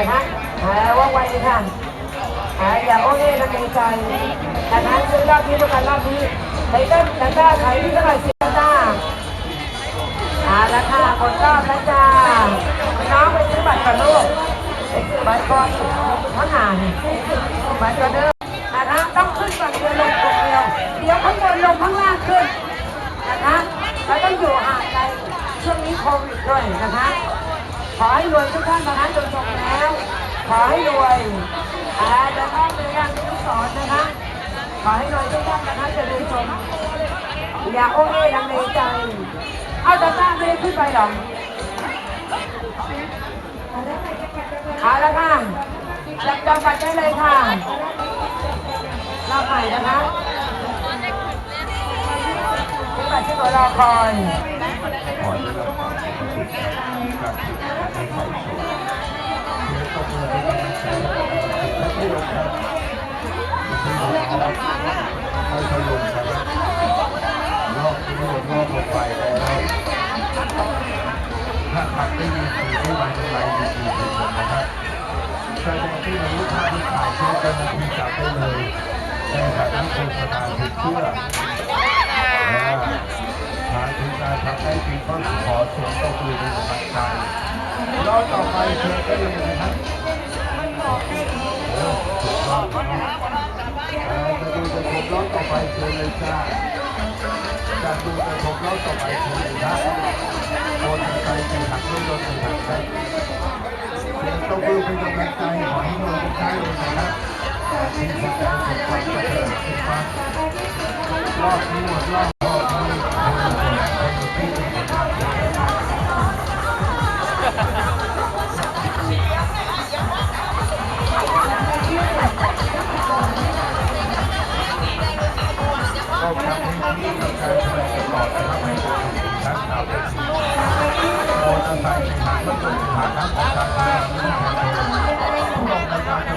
นะคะหาว่องไวค่ะหาอย่าโอ้เย่ละเมใจนะคะซื้อรอบนี้ประกันรอบนี้ไทเติ้ลตะกร้าขายที่เท่าไหร่สิบจ้าเอาละค่ะหมดรอบแล้วจ้าน้องไปซื้อบัตรก่อนลูกไปซื้อบัตรก่อนเขาหานบัตรก่อนเด้อนะคะต้องขึ้นก่อนเดียวลงคนเดียวเดี๋ยวข้างบนลงข้างล่างขึ้นนะคะเราต้องอยู่ห่างไกลช่วงนี้โควิดด้วยนะคะขอให้รวยทุกท่านนะคะจนจ ขอให้รวยอ่าเดินทางไปยังทุกสอนนะคะ ขอให้รวยทุกท่านนะคะจะเดินชม อย่าโอ้เอ้ลังเลใจ เอาตะกร้าไม่ได้ขึ้นไปหรอกเอาละค่ะจับจองบัตรได้เลยค่ะรอบใหม่นะคะที่มาที่ตัวรอคอย ที่ถ่ายเชื่อกันตีจับได้เลยในฐานะโฆษณาผิดเชื่อทางทีมงานทำได้จริงก็ขอเสียงตบมือเป็นกำลังใจรอบต่อไปเชิญได้เลยนะครับเออถูกต้องนะครับจะดูจะชมรอบต่อไปเชิญเลยจ้าจะดูจะชมรอบต่อไปเชิญเลยครับโอนใจใจหักไม่โดนหักใจเสียงตบมือ เป็นกำลังใจขอให้โดนใจเลยนะครับที่สนใจสนใจจะเกิดขึ้นมรอบนี้หมดรอบรอบนี้ก็ทำให้ที่มีการแสดงตลอดนะครับให้กับทั้งชาวเป็นมอเตอร์ไซค์ในทางรถยนต์ผ่านน้ำของทาง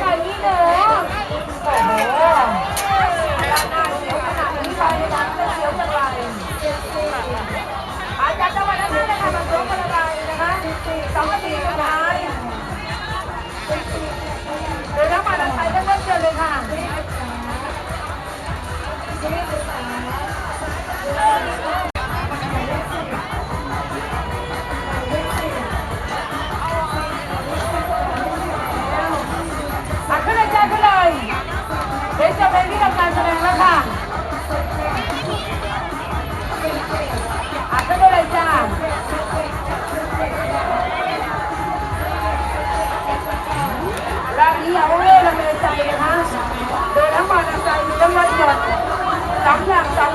ไปนี่เลย Stop, stop, stop.